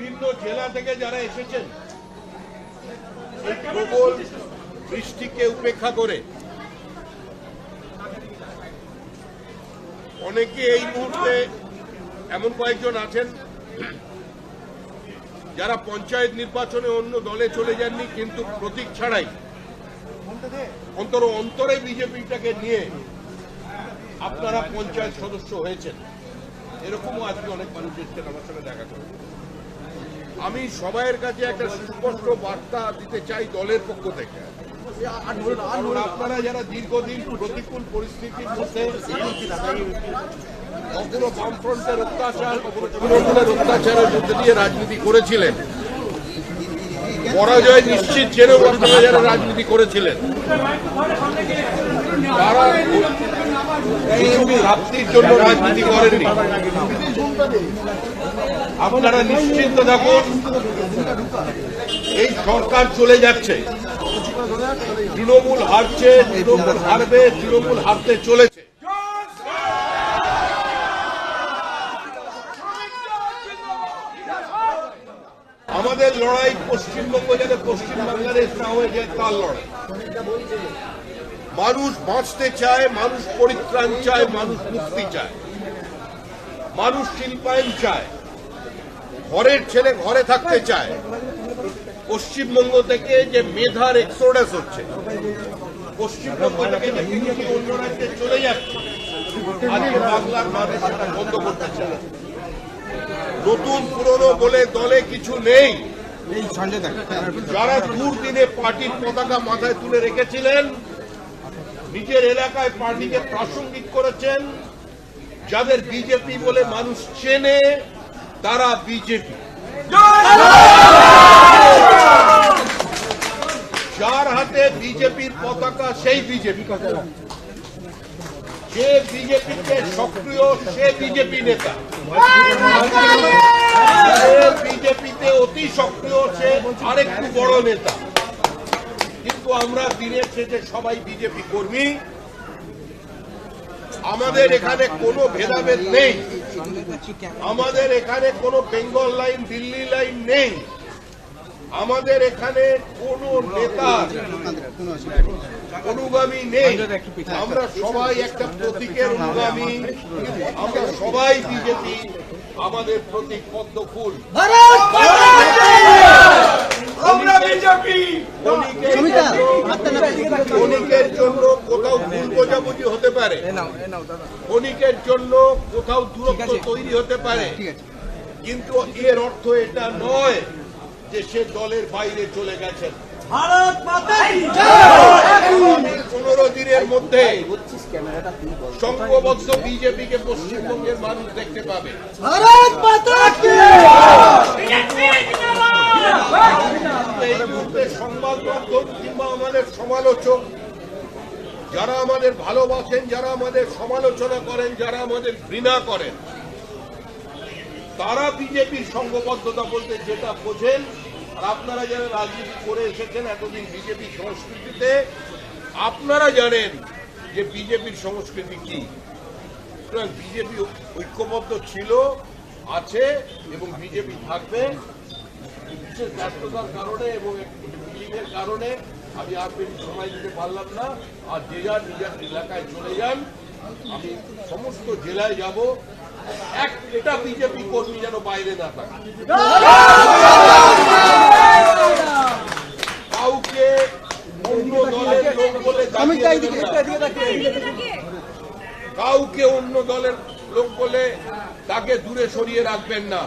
বিভিন্ন জেলা থেকে যারা এসেছেন প্রবল বৃষ্টিকে উপেক্ষা করে অনেকে এই মুহূর্তে এমন কয়েকজন আছেন যারা পঞ্চায়েত নির্বাচনে অন্য দলে চলে যাননি, কিন্তু প্রতীক ছাড়াই অন্তর অন্তরে বিজেপিটাকে নিয়ে আপনারা পঞ্চায়েত সদস্য হয়েছেন। এরকমও আজকে অনেক মানুষ এসছেন, আমার সঙ্গে দেখা করে আমি সবাইয়ের কাছে একটা সুস্পষ্ট বার্তা দিতে চাই দলের পক্ষ থেকে। আপনারা যারা দীর্ঘদিন প্রতিকূল পরিস্থিতির মধ্যে কখনো বামফ্রন্টের অত্যাচার কখনো তৃণমূলের অত্যাচারের মধ্যে দিয়ে রাজনীতি করেছিলেন। পরাজয় নিশ্চিত জেনেও আপনারা যারা রাজনীতি করেছিলেন। তারা প্রাপ্তির জন্য রাজনীতি করেননি। আপনারা নিশ্চিন্ত থাকুন, এই সরকার চলে যাচ্ছে। তৃণমূল হারছে, তৃণমূল হারবে, তৃণমূল হারতে চলেছে। আমাদের লড়াই পশ্চিমবঙ্গ যাতে পশ্চিমবাংলাদেশ না হয়ে যায়, তার লড়াই। মানুষ বাঁচতে চায় মানুষ পরিত্রাণ চায় মানুষ মুক্তি চায়। মানুষ শিল্পায়ন চায়। ঘরের ছেলে ঘরে থাকতে চায়। পশ্চিমবঙ্গ থেকে যে মেধার এক্সোডাস হচ্ছে পশ্চিমবঙ্গ থেকে যে অন্য রাজ্যে চলে যাচ্ছে বাংলার মানুষ সেটা বন্ধ করতে চায়। নতুন পুরনো বলে দলে কিছু নেই। যারা দুর্দিনে পার্টির পতাকা মাথায় তুলে রেখেছিলেন নিজের এলাকায় পার্টিকে প্রাসঙ্গিক করেছেন। যাদের বিজেপি বলে মানুষ চেনে, তারা বিজেপি। যার হাতে বিজেপির পতাকা, সেই বিজেপি যে বিজেপিতে সক্রিয়, সে বিজেপি নেতা। বিজেপিতে অতি সক্রিয়, সে আরেকটু বড় নেতা। আমরা দিনের শেষে সবাই বিজেপি কর্মী। আমাদের এখানে কোনো ভেদাভেদ নেই। আমাদের এখানে কোনো বেঙ্গল লাইন, দিল্লি লাইন নেই। আমাদের এখানে কোন নেতা অনুগামী নেই। আমরা সবাই একটা প্রতীকের অনুগামী। আমরা সবাই বিজেপি। আমাদের প্রতীক পদ্ম ফুল আমরা বিজেপি। ক্ষণিকের জন্য কোথাও ভুল বোঝাবুঝি হতে পারে। ক্ষণিকের জন্য কোথাও দূরত্ব তৈরি হতে পারে। কিন্তু এর অর্থ এটা নয় যে সে দলের বাইরে চলে গেছেন। ভারত মাতা কি পনেরো দিনের মধ্যে সংঘবদ্ধ বিজেপিকে পশ্চিমবঙ্গের মানুষ দেখতে পাবে ভারত মাতা কি এই মুহূর্তে সংবাদ মাধ্যম কিংবা আমাদের সমালোচক যারা আমাদের ভালোবাসেন যারা আমাদের সমালোচনা করেন, যারা আমাদের ঘৃণা করেন, তারা বিজেপির সংঘবদ্ধতা বলতে যেটা বোঝেন, আর আপনারা যারা রাজনীতি করে এসেছেন এতদিন বিজেপি সংস্কৃতিতে, আপনারা জানেন যে বিজেপির সংস্কৃতি কি। সুতরাং বিজেপি ঐক্যবদ্ধ ছিল, আছে, এবং বিজেপি থাকবে। বিশেষ ব্যস্ততার কারণে এবং কারণে আমি আর বেশি সময় দিতে পারলাম না। আর যে যার নিজের এলাকায় চলে যান আমি সমস্ত জেলায় যাব। এক এটা বিজেপি কর্মী যেন বাইরে না থাকে। কাউকে অন্য দলের লোক বলে। কাউকে অন্য দলের লোক বলে তাকে দূরে সরিয়ে রাখবেন না।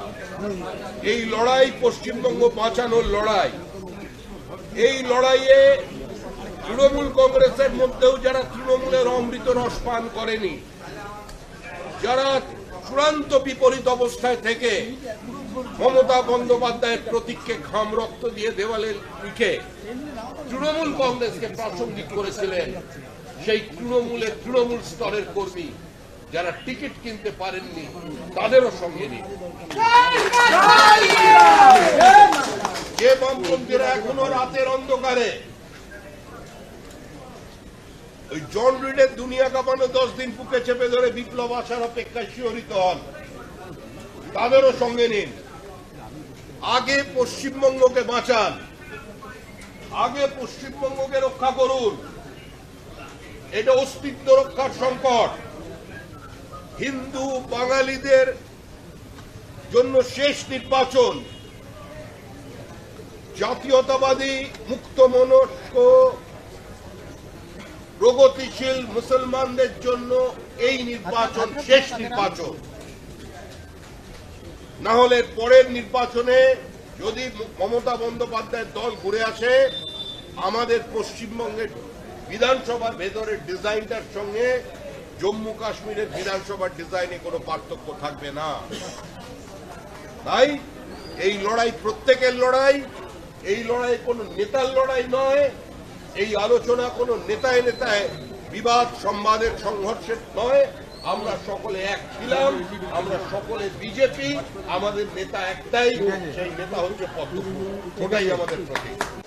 এই লড়াই পশ্চিমবঙ্গ বাঁচানোর লড়াই। এই লড়াইয়ে তৃণমূল কংগ্রেসের মধ্যেও যারা তৃণমূলের অমৃত রস পান করেনি, যারা চূড়ান্ত বিপরীত অবস্থায় থেকে মমতা বন্দ্যোপাধ্যায়ের প্রতীককে ঘাম রক্ত দিয়ে দেওয়ালে লিখে তৃণমূল কংগ্রেসকে প্রাসঙ্গিক করেছিলেন সেই তৃণমূলের তৃণমূল স্তরের কর্মী যারা টিকিট কিনতে পারেননি, তাদেরও সঙ্গে নিন। বামপন্থীরা এখনও রাতের অন্ধকারে। ওই জন রিডের দুনিয়া কাঁপানো দশ দিন বুকে চেপে ধরে বিপ্লব আসার অপেক্ষায় শিহরিত হন। তাদেরও সঙ্গে নিন। আগে পশ্চিমবঙ্গকে বাঁচান। আগে পশ্চিমবঙ্গকে রক্ষা করুন। এটা অস্তিত্ব রক্ষার সংকট। হিন্দু বাঙালিদের জন্য শেষ নির্বাচন। জাতীয়তাবাদী মুক্ত মনস্ক প্রগতিশীল মুসলমানদের জন্য এই নির্বাচন শেষ নির্বাচন। না হলে পরের নির্বাচনে যদি মমতা বন্দ্যোপাধ্যায়ের দল ঘুরে আসে, আমাদের পশ্চিমবঙ্গের বিধানসভার ভেতরের ডিজাইনটার সঙ্গে জম্মু কাশ্মীরের বিধানসভার ডিজাইনে কোনো পার্থক্য থাকবে না। তাই এই লড়াই, প্রত্যেকের লড়াই এই লড়াই কোনো নেতার লড়াই নয়, এই আলোচনা কোনো নেতায় নেতায়, বিবাদ সম্মানের সংঘর্ষের নয়। আমরা সকলে এক ছিলাম, আমরা সকলে বিজেপি, আমাদের নেতা একটাই, সেই নেতা হচ্ছে পদ্ম ওটাই আমাদের প্রতীক।